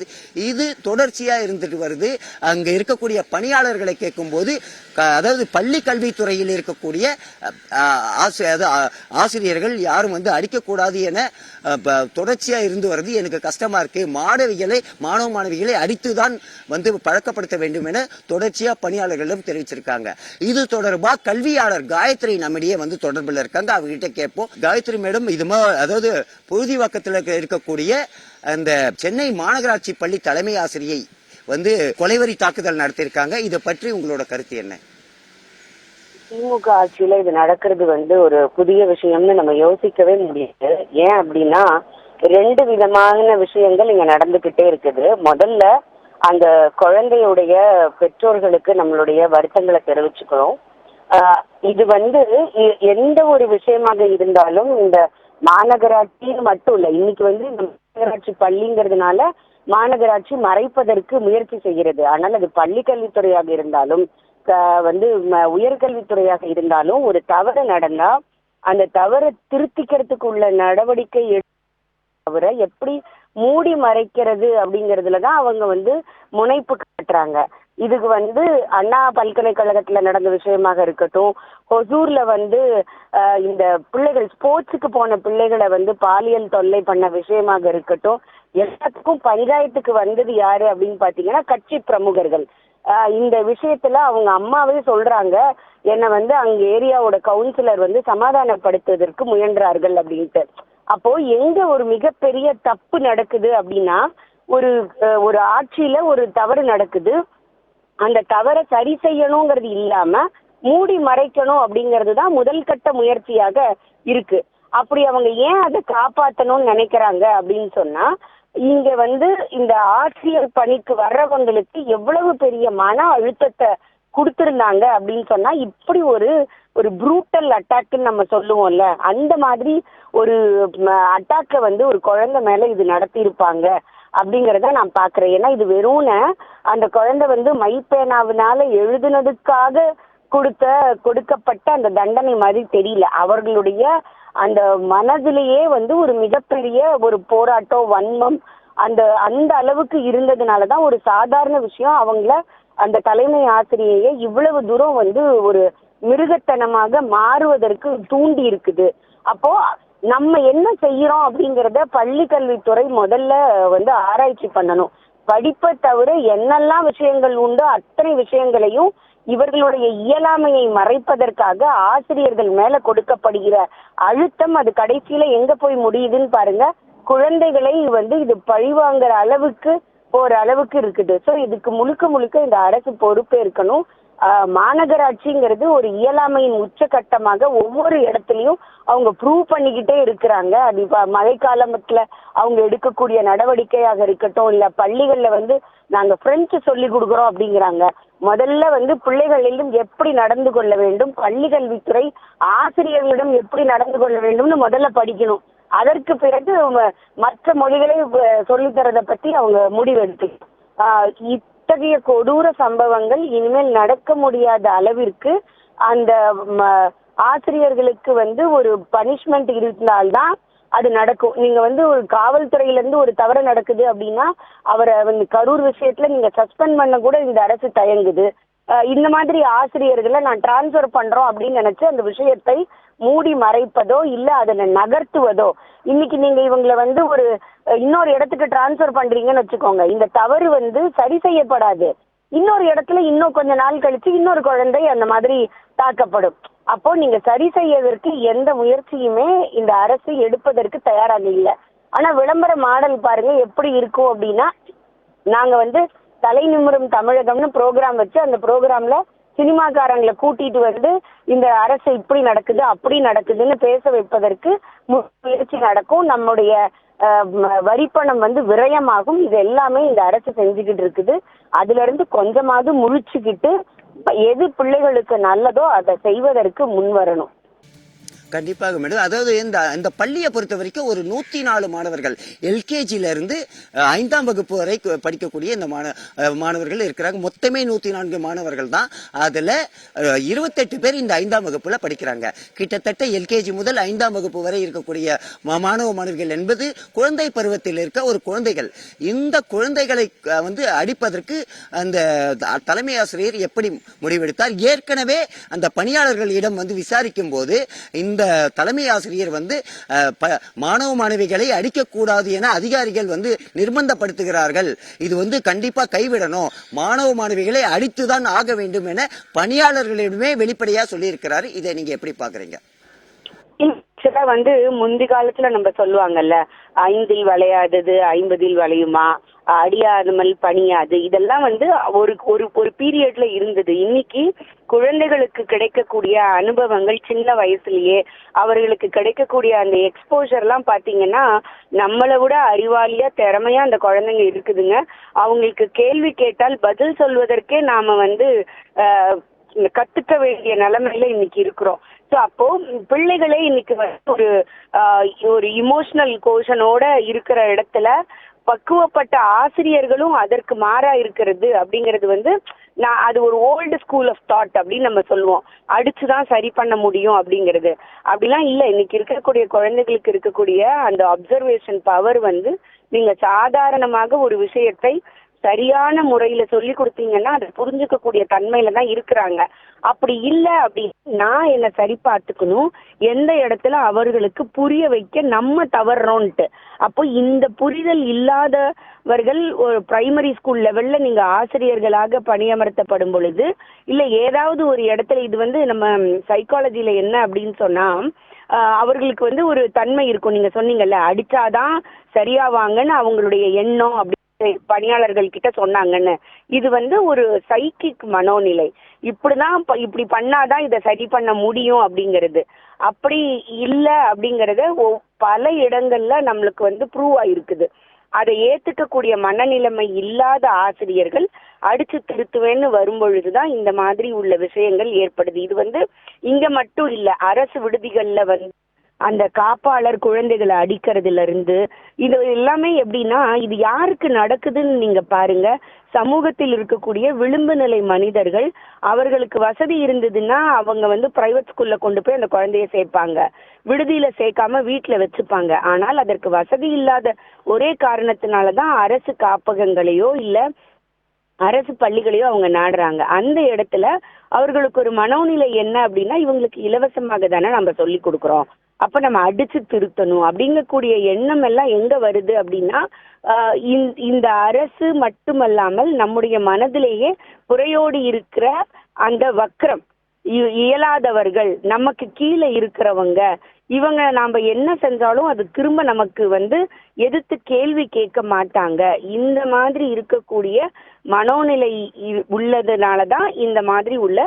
வருது. இது தொடர்ச்சியாக இருந்துட்டு வருது. அங்கே இருக்கக்கூடிய பணியாளர்களை கேட்கும்போது க- அதாவது பள்ளி கல்வித்துறையில் இருக்கக்கூடிய ஆசிரியர்கள் யாரும் வந்து அடிக்கக்கூடாது என தொடர்ச்சியாக இருந்து வருது. எனக்கு கஷ்டமாக இருக்கு. மாணவிகளை மாணவ மாணவிகளை அடித்துதான் வந்து பழக்கப்படுத்த வேண்டும் என தொடர்ச்சியாக பணியாளர்களிடம் தெரிவிச்சிருக்காங்க. இது தொடர்பாக கல்வியாளர் காயத்ரி நம்மிடையே வந்து தொடர்பில் இருக்காங்க. அவர்கிட்ட கேட்போம். காயத்ரி மேடம் இது மா- அதாவது பொழுதிவாக்கத்தில் இருக்கக்கூடிய அந்த சென்னை மாநகராட்சி பள்ளி தலைமை ஆசிரியை வந்து கொலைவரி தாக்குதல் நடத்தியிருக்காங்க. இதை பற்றி உங்களோட கருத்து என்ன? திமுக ஆட்சியில இது நடக்கிறது வந்து ஒரு புதிய விஷயம்னு நம்ம யோசிக்கவே முடியாது. ஏன் அப்படின்னா ரெண்டு விதமான விஷயங்கள் இங்க நடந்துகிட்டே இருக்குது. முதல்ல அந்த குழந்தையுடைய பெற்றோர்களுக்கு நம்மளுடைய வருத்தங்களை தெரிவிச்சுக்கிறோம். ஆஹ் இது வந்து எந்த ஒரு விஷயமாக இருந்தாலும் இந்த மாநகராட்சின்னு மட்டும் இல்ல இன்னைக்கு வந்து இந்த மாநகராட்சி பள்ளிங்கிறதுனால மாநகராட்சி மறைப்பதற்கு முயற்சி செய்கிறது. ஆனால் அது பள்ளி கல்வித்துறையாக இருந்தாலும் வந்து உயர்கல்வித்துறையாக இருந்தாலும் ஒரு தவறு நடந்தா அந்த தவறை திருத்திக்கிறதுக்கு உள்ள நடவடிக்கை எடு- தவிர எப்படி மூடி மறைக்கிறது அப்படிங்கறதுல தான் அவங்க வந்து முனைப்பு காட்டுறாங்க. இதுக்கு வந்து அண்ணா பல்கலைக்கழகத்துல நடந்த விஷயமாக இருக்கட்டும் ஹொசூர்ல வந்து இந்த பிள்ளைகள் ஸ்போர்ட்ஸுக்கு போன பிள்ளைகளை வந்து பாலியல் தொல்லை பண்ண விஷயமாக இருக்கட்டும் எல்லாத்துக்கும் பஞ்சாயத்துக்கு வந்தது யாரு அப்படின்னு பாத்தீங்கன்னா கட்சி பிரமுகர்கள். இந்த விஷயத்துல அவங்க அம்மாவே சொல்றாங்க என்னை வந்து அங்க ஏரியாவோட கவுன்சிலர் வந்து சமாதானப்படுத்துவதற்கு முயன்றார்கள் அப்படின்ட்டு. அப்போ எங்க ஒரு மிகப்பெரிய தப்பு நடக்குது அப்படின்னா ஒரு ஒரு ஆட்சியில ஒரு தவறு நடக்குது அந்த தவறை சரி செய்யணுங்கிறது இல்லாம மூடி மறைக்கணும் அப்படிங்கிறது தான் முதல் கட்ட முயற்சியாக இருக்கு. அப்படி அவங்க ஏன் அதை காப்பாற்றணும்னு நினைக்கிறாங்க அப்படின்னு சொன்னா இங்க வந்து இந்த ஆட்சியர் பணிக்கு வர்றவங்களுக்கு எவ்வளவு பெரிய மன அழுத்தத்தை கொடுத்திருந்தாங்க அப்படின்னு சொன்னா இப்படி ஒரு ஒரு ப்ரூட்டல் அட்டாக்னு நம்ம சொல்லுவோம்ல அந்த மாதிரி ஒரு அட்டாக்கை வந்து ஒரு குழந்தை மேல இது நடத்தியிருப்பாங்க. அப்படிங்கறத நான் பாக்குறேன். ஏன்னா இது வெறும்ன அந்த குழந்தை வந்து மைப்பேனாவினால எழுதுனதுக்காக கொடுத்த கொடுக்கப்பட்ட அந்த தண்டனை மாதிரி தெரியல. அவர்களுடைய அந்த மனதிலேயே வந்து ஒரு மிகப்பெரிய ஒரு போராட்டம் வன்மம் அந்த அந்த அளவுக்கு இருந்ததுனால தான் ஒரு சாதாரண விஷயம். அவங்கள அந்த தலைமை ஆசிரியையை இவ்வளவு தூரம் வந்து ஒரு மிருகத்தனமாக மாறுவதற்கு தூண்டி இருக்குது அப்போ நம்ம என்ன செய்யறோம் அப்படிங்கறத பள்ளி கல்வித்துறை முதல்ல வந்து ஆராய்ச்சி பண்ணணும். படிப்பை தவிர என்னெல்லாம் விஷயங்கள் உண்டோ அத்தனை விஷயங்களையும் இவர்களுடைய இயலாமையை மறைப்பதற்காக ஆசிரியர்கள் மேல கொடுக்கப்படுகிற அழுத்தம் அது கடைசியில எங்க போய் முடியுதுன்னு பாருங்க. குழந்தைகளை வந்து இது பழிவாங்குற அளவுக்கு போற அளவுக்கு இருக்குது. சோ இதுக்கு முழுக்க முழுக்க இந்த அரசு பொறுப்பேற்கணும். இருக்கணும் மாநகராட்சிங்கிறது ஒரு இயலாமையின் உச்சகட்டமாக ஒவ்வொரு இடத்துலயும் அவங்க ப்ரூவ் பண்ணிக்கிட்டே இருக்கிறாங்க. அது இப்ப மழைக்காலத்துல அவங்க எடுக்கக்கூடிய நடவடிக்கையாக இருக்கட்டும் இல்ல பள்ளிகள்ல வந்து நாங்க பிரெஞ்சு சொல்லி கொடுக்குறோம் அப்படிங்கிறாங்க. முதல்ல வந்து பிள்ளைகளிலும் எப்படி நடந்து கொள்ள வேண்டும் பள்ளி கல்வித்துறை ஆசிரியர்களிடம் எப்படி நடந்து கொள்ள வேண்டும்னு முதல்ல படிக்கணும். அதற்கு பிறகு மற்ற மொழிகளை சொல்லித்தரதை பத்தி அவங்க முடிவெடுத்து ஆஹ் இத்தகைய கொடூர சம்பவங்கள் இனிமேல் நடக்க முடியாத அளவிற்கு அந்த ஆசிரியர்களுக்கு வந்து ஒரு பனிஷ்மெண்ட் இருந்தால்தான் அது நடக்கும். நீங்க வந்து ஒரு காவல்துறையில இருந்து ஒரு தவறு நடக்குது அப்படின்னா அவரை வந்து கரூர் விஷயத்துல நீங்க சஸ்பெண்ட் பண்ண கூட இந்த அரசு தயங்குது. இந்த மாதிரி ஆசிரியர்களை நான் டிரான்ஸ்ஃபர் பண்றோம் அப்படின்னு நினைச்சு அந்த விஷயத்தை மூடி மறைப்பதோ இல்ல அதனை நகர்த்துவதோ இன்னைக்கு நீங்க இவங்களை வந்து ஒரு இன்னொரு இடத்துக்கு டிரான்ஸ்ஃபர் பண்றீங்கன்னு வச்சுக்கோங்க. இந்த தவறு வந்து சரி செய்யப்படாது. இன்னொரு இடத்துல இன்னும் கொஞ்ச நாள் கழிச்சு இன்னொரு குழந்தை அந்த மாதிரி தாக்கப்படும். அப்போ நீங்க சரி செய்யறதற்கு எந்த முயற்சியுமே இந்த அரசு எடுப்பதற்கு தயாராக இல்லை. ஆனா விளம்பர மாடல் பாருங்க எப்படி இருக்கும் அப்படின்னா நாங்க வந்து தலை நிமிரும் தமிழகம்னு ப்ரோக்ராம் வச்சு அந்த ப்ரோக்ராம்ல சினிமாக்காரங்களை கூட்டிட்டு வந்து இந்த அரசு இப்படி நடக்குது அப்படி நடக்குதுன்னு பேச வைப்பதற்கு முயற்சி நடக்கும். நம்முடைய வரிப்பணம் வந்து விரயமாகும். இது எல்லாமே இந்த அரசு செஞ்சுக்கிட்டு இருக்குது. அதுல இருந்து கொஞ்சமாவது முழிச்சுக்கிட்டு எது பிள்ளைகளுக்கு நல்லதோ அதை செய்வதற்கு முன் வரணும் கண்டிப்பாக மேடம். அதாவது இந்த இந்த பள்ளியை பொறுத்த வரைக்கும் ஒரு நூத்தி நாலு மாணவர்கள் எல்கேஜில இருந்து ஐந்தாம் வகுப்பு வரை படிக்கக்கூடிய இந்த மாண மாணவர்கள் இருக்கிறாங்க. மொத்தமே நூத்தி நான்கு மாணவர்கள் தான். அதுல இருபத்தெட்டு பேர் இந்த ஐந்தாம் வகுப்புல படிக்கிறாங்க. கிட்டத்தட்ட எல்கேஜி முதல் ஐந்தாம் வகுப்பு வரை இருக்கக்கூடிய மா- மாணவ மாணவிகள் என்பது குழந்தை பருவத்தில் இருக்க ஒரு குழந்தைகள். இந்த குழந்தைகளை வந்து அடிப்பதற்கு அந்த த- தலைமை ஆசிரியர் எப்படி முடிவெடுத்தார்? ஏற்கனவே அந்த பணியாளர்களிடம் வந்து விசாரிக்கும் போது இந்த தலைமை ஆசிரியர் வந்து மாணவ மாணவிகளை அடிக்கக்கூடாது என அதிகாரிகள் வந்து நிர்பந்தப்படுத்துகிறார்கள். இது வந்து கண்டிப்பா கைவிடணும். மாணவ மாணவிகளை அடித்துதான் ஆக வேண்டும் என பணியாளர்களிடமே வெளிப்படையா சொல்லியிருக்கிறாரு. இதை நீங்க எப்படி பாக்குறீங்க? வந்து முந்தி காலத்துல நம்ம சொல்லுவாங்கல்ல ஐந்தில் வளையாதது ஐம்பதில் வளையுமா? அடியாதமல் பணியாது. இதெல்லாம் வந்து ஒரு ஒரு ஒரு பீரியட்ல இருந்தது. இன்னைக்கு குழந்தைகளுக்கு கிடைக்கக்கூடிய அனுபவங்கள் சின்ன வயசுலயே அவர்களுக்கு கிடைக்கக்கூடிய அந்த எக்ஸ்போஜர்லாம் பாத்தீங்கன்னா நம்மளை விட அறிவாளியா திறமையா அந்த குழந்தைங்க இருக்குதுங்க. அவங்களுக்கு கேள்வி கேட்டால் பதில் சொல்வதற்கே நாம வந்து கத்துக்க வேண்டிய நிலைமையில இன்னைக்கு இருக்கிறோம். ஸோ அப்போ பிள்ளைகளே இன்னைக்கு வந்து ஒரு ஒரு இமோஷனல் கோஷனோட இருக்கிற இடத்துல பக்குவப்பட்ட ஆசிரியர்களும் அதற்கு மாறா இருக்கிறது அப்படிங்கிறது வந்து நான் அது ஒரு ஓல்டு ஸ்கூல் ஆஃப் தாட் அப்படின்னு நம்ம சொல்லுவோம். அடிச்சுதான் சரி பண்ண முடியும் அப்படிங்கிறது. அப்படிலாம் இல்லை. இன்னைக்கு இருக்கக்கூடிய குழந்தைகளுக்கு இருக்கக்கூடிய அந்த அப்சர்வேஷன் பவர் வந்து நீங்க சாதாரணமாக ஒரு விஷயத்தை சரியான முறையில சொல்லி கொடுத்தீங்கன்னா அதை புரிஞ்சுக்கக்கூடிய தன்மையில தான் இருக்கிறாங்க. அப்படி இல்லை அப்படின்னு நான் என்ன சரி பார்த்துக்கணும். எந்த இடத்துல அவர்களுக்கு புரிய வைக்க நம்ம தவறுறோன்ட்டு அப்போ இந்த புரிதல் இல்லாதவர்கள் ஒரு பிரைமரி ஸ்கூல் லெவல்ல நீங்க ஆசிரியர்களாக பணியமர்த்தப்படும் பொழுது இல்ல ஏதாவது ஒரு இடத்துல இது வந்து நம்ம சைக்காலஜில என்ன அப்படின்னு சொன்னா அவர்களுக்கு வந்து ஒரு தன்மை இருக்கும். நீங்க சொன்னீங்கல்ல அடிச்சாதான் சரியாவாங்கன்னு அவங்களுடைய எண்ணம் அப்படி பணியாளர்கள் கிட்ட சொன்னாங்கன்னு. இது வந்து ஒரு சைக்கிக் மனோநிலை. இப்படிதான் இப்படி பண்ணாதான் இதை சரி பண்ண முடியும் அப்படிங்கிறது. அப்படி இல்லை அப்படிங்கறத பல இடங்கள்ல நம்மளுக்கு வந்து ப்ரூவ் ஆயிருக்குது. அதை ஏத்துக்கக்கூடிய மனநிலைமை இல்லாத ஆசிரியர்கள் அடிச்சு திருத்துவேன்னு வரும்பொழுதுதான் இந்த மாதிரி உள்ள விஷயங்கள் ஏற்படுது. இது வந்து இங்க மட்டும் இல்ல அரசு விடுதிகள்ல வந்து அந்த காப்பாளர் குழந்தைகளை அடிக்கிறதுல இருந்து இது எல்லாமே எப்படின்னா இது யாருக்கு நடக்குதுன்னு நீங்க பாருங்க. சமூகத்தில் இருக்கக்கூடிய விளிம்பு நிலை மனிதர்கள் அவர்களுக்கு வசதி இருந்ததுன்னா அவங்க வந்து பிரைவேட் ஸ்கூல்ல கொண்டு போய் அந்த குழந்தைய சேர்ப்பாங்க. விடுதியில சேர்க்காம வீட்டுல வச்சுப்பாங்க. ஆனால் அதற்கு வசதி இல்லாத ஒரே காரணத்தினால தான் அரசு காப்பகங்களையோ இல்ல அரசு பள்ளிகளையோ அவங்க நாடுறாங்க. அந்த இடத்துல அவர்களுக்கு ஒரு மனோநிலை என்ன அப்படின்னா இவங்களுக்கு இலவசமாக தானே நம்ம சொல்லி கொடுக்குறோம். அப்ப நம்ம அடிச்சு திருத்தணும். அப்படிங்கக்கூடிய எண்ணம் எல்லாம் எங்க வருது அப்படின்னா இந்த- அரசு மட்டுமல்லாமல் நம்முடைய மனதிலேயே புறையோடி இருக்கிற அந்த வக்ரம் இ- இயலாதவர்கள் நமக்கு கீழே இருக்கிறவங்க இவங்க நாம என்ன செஞ்சாலும் அது திரும்ப நமக்கு வந்து எதிர்த்து கேள்வி கேட்க மாட்டாங்க. இந்த மாதிரி இருக்கக்கூடிய மனோநிலை உள்ளதுனால தான் இந்த மாதிரி உள்ள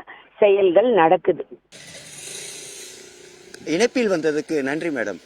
செயல்கள் நடக்குது. இணைப்பில் வந்ததுக்கு நன்றி மேடம்.